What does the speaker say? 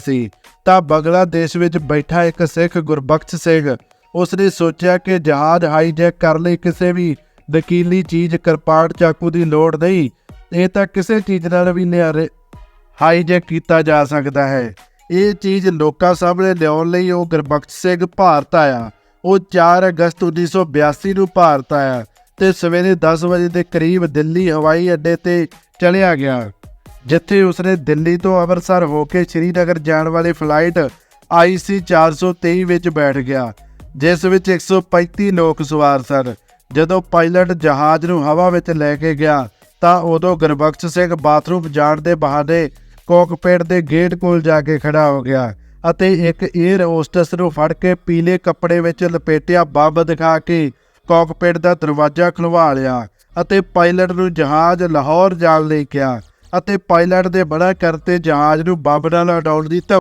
ਸੀ। ਤਾਂ ਬੰਗਲਾਦੇਸ਼ ਵਿੱਚ ਬੈਠਾ ਇੱਕ ਸਿੱਖ ਗੁਰਬਖਸ਼ ਸਿੰਘ, ਉਸਨੇ ਸੋਚਿਆ ਕਿ ਜਹਾਜ਼ ਹਾਈਜੈਕ ਕਰਨ ਲਈ ਕਿਸੇ ਵੀ ਨਕੀਲੀ ਚੀਜ਼ ਕਿਰਪਾਨ ਚਾਕੂ ਦੀ ਲੋੜ ਨਹੀਂ, ਇਹ ਤਾਂ ਕਿਸੇ ਚੀਜ਼ ਨਾਲ ਵੀ ਨਿਆਰੇ ਹਾਈਜੈਕ ਕੀਤਾ ਜਾ ਸਕਦਾ ਹੈ। ਇਹ ਚੀਜ਼ ਲੋਕਾਂ ਸਾਹਮਣੇ ਲਿਆਉਣ ਲਈ ਉਹ ਗੁਰਬਖਸ਼ ਸਿੰਘ ਭਾਰਤ ਆਇਆ। ਉਹ 4 ਅਗਸਤ 1982 ਨੂੰ ਭਾਰਤ ਆਇਆ ਤੇ ਸਵੇਰੇ 10 ਵਜੇ ਦੇ ਕਰੀਬ ਦਿੱਲੀ ਹਵਾਈ ਅੱਡੇ ਤੇ ਚਲਿਆ ਗਿਆ। ਜਿੱਥੇ ਉਸਨੇ ਦਿੱਲੀ ਤੋਂ ਅੰਮ੍ਰਿਤਸਰ ਹੋ ਕੇ ਸ਼੍ਰੀਨਗਰ ਜਾਣ ਵਾਲੀ ਫਲਾਈਟ IC 423 ਵਿੱਚ ਬੈਠ ਗਿਆ, ਜਿਸ ਵਿੱਚ 135 ਲੋਕ ਸਵਾਰ ਸਨ। ਜਦੋਂ ਪਾਇਲਟ ਜਹਾਜ਼ ਨੂੰ ਹਵਾ ਵਿੱਚ ਲੈ ਕੇ ਗਿਆ, ਤਾਂ ਉਦੋਂ ਗੁਰਬਖਸ਼ ਸਿੰਘ ਬਾਥਰੂਮ ਜਾਣ ਦੇ ਬਹਾਨੇ ਕੋਕਪਿਟ ਦੇ ਗੇਟ ਕੋਲ ਜਾ ਕੇ ਖੜਾ ਹੋ ਗਿਆ ਅਤੇ ਇੱਕ 에ਅਰ ਹੋਸਟਸ ਨੂੰ ਫੜ ਕੇ ਪੀਲੇ ਕੱਪੜੇ ਵਿੱਚ ਲਪੇਟਿਆ ਬੰਬ ਦਿਖਾ ਕੇ ਕੋਕਪਿਟ ਦਾ ਦਰਵਾਜ਼ਾ ਖੁਲਵਾ ਲਿਆ ਅਤੇ ਪਾਇਲਟ ਨੂੰ ਜਹਾਜ਼ ਲਾਹੌਰ ਜਾਣ ਲਈ ਕਿਹਾ। ਅਤੇ ਪਾਇਲਟ ਦੇ ਬੜਾ ਕਰਤੇ ਜਹਾਜ਼ ਨੂੰ ਬੰਬ ਨਾਲ ਉਡਾਉਣ ਦੀ ਧਮਕੀ